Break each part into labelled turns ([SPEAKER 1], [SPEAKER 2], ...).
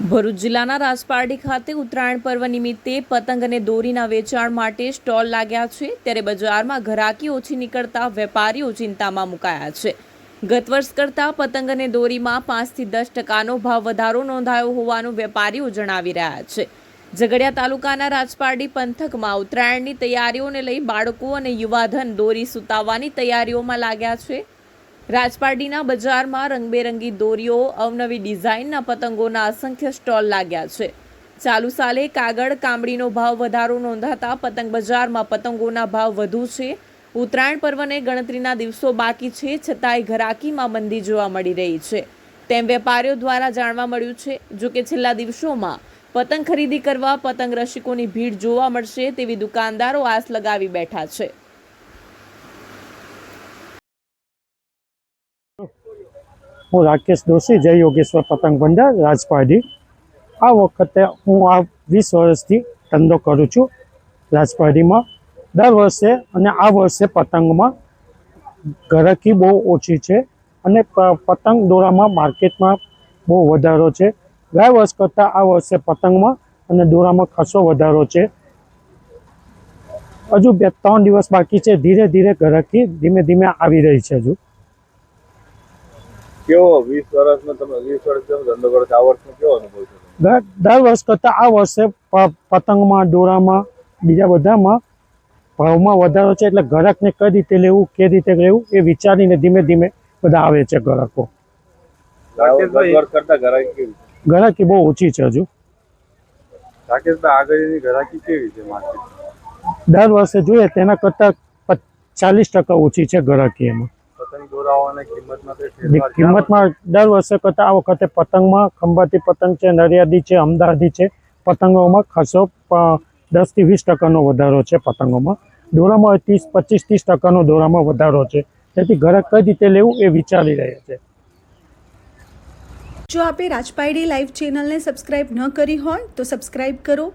[SPEAKER 1] ભરૂચ જિલ્લાના રાજપારડી ખાતે ઉત્તરાયણ પર્વ નિમિત્તે પતંગ અને દોરીના વેચાણ માટે સ્ટોલ લાગ્યા છે. ત્યારે બજારમાં ઘરાકી ઓછી નીકળતા વેપારીઓ ચિંતામાં મુકાયા છે. ગત વર્ષ કરતાં પતંગ અને દોરીમાં પાંચથી દસ ટકાનો ભાવ વધારો નોંધાયો હોવાનું વેપારીઓ જણાવી રહ્યા છે. ઝઘડિયા તાલુકાના રાજપારડી પંથકમાં ઉત્તરાયણની તૈયારીઓને લઈ બાળકો અને યુવાધન દોરી સુતાવવાની તૈયારીઓમાં લાગ્યા છે. રાજપારડીના બજારમાં રંગબેરંગી દોરીઓ, અવનવી ડિઝાઇનના પતંગોના અસંખ્ય સ્ટોલ લાગ્યા છે. ચાલુ સાલે કાગળ, કામડીનો ભાવ વધારો નોંધાતા પતંગ બજારમાં પતંગોના ભાવ વધુ છે. ઉત્તરાયણ પર્વને ગણતરીના દિવસો બાકી છે, છતાંય ઘરાકીમાં મંદી જોવા મળી રહી છે. તેમ વેપારીઓ દ્વારા જાણવા મળ્યું છે, જો કે છેલ્લા દિવસોમાં પતંગ ખરીદી કરવા પતંગ રસિકોની ભીડ જોવા મળશે તેવી દુકાનદારો આસ લગાવી બેઠા છે.
[SPEAKER 2] હું રાકેશ દોશી, જય યોગેશ્વર પતંગ ભંડાર રાજપારડી આ વખતે હું આ વીસ વર્ષથી ધંધો કરું છું રાજપારડીમાં દર વર્ષે અને આ વર્ષે પતંગમાં ગરકી બહુ ઓછી છે અને પતંગ દોરામાં માર્કેટમાં બહુ વધારો છે. ગયા વર્ષ કરતાં આ વર્ષે પતંગમાં અને દોરામાં ખાસો વધારો છે. હજુ બે, ત્રણ દિવસ બાકી છે. ધીરે ધીરે ગરકી ધીમે ધીમે આવી રહી છે હજુ.
[SPEAKER 3] કેવો વીસ વર્ષનો તમે વીસ વર્ષ ધંધો કરો આ વર્ષનો કેવો અનુભવ છે
[SPEAKER 2] દર વર્ષ કરતાં આ વર્ષે પતંગમાં દોરામાં બીજા બધામાં ભાવમાં વધારો છે એટલે ગ્રાહકને કઈ રીતે લેવું કે રીતે લેવું એ વિચારીને ધીમે ધીમે બધા આવે છે ગ્રાહકો ગ્રાહકી બહુ ઓછી છે હજુ. દર વર્ષે જોઈએ તેના કરતાં ચાલીસ ટકા ઓછી છે ગ્રાહકી એમાં.
[SPEAKER 3] કિંમતમાં
[SPEAKER 2] દર વર્ષે કરતાં આ વખતે પતંગમાં ખંભાતી પતંગ છે નરિયાદી છે અમદાવાદી છે પતંગોમાં ખાસો દસથી વીસ ટકાનો વધારો છે પતંગોમાં. દોરામાં ત્રીસ પચીસ ત્રીસ ટકાનો દોરામાં વધારો છે. તેથી ઘરે કઈ રીતે લેવું એ વિચારી રહ્યા છે.
[SPEAKER 4] જો આપે રાજપાયડી લાઈવ ચેનલને સબસ્ક્રાઇબ ન કરી હોય તો સબસ્ક્રાઇબ કરો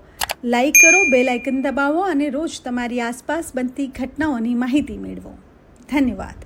[SPEAKER 4] લાઈક કરો બેલ આઇકન દબાવો અને રોજ તમારી આસપાસ બનતી ઘટનાઓની માહિતી મેળવો. ધન્યવાદ.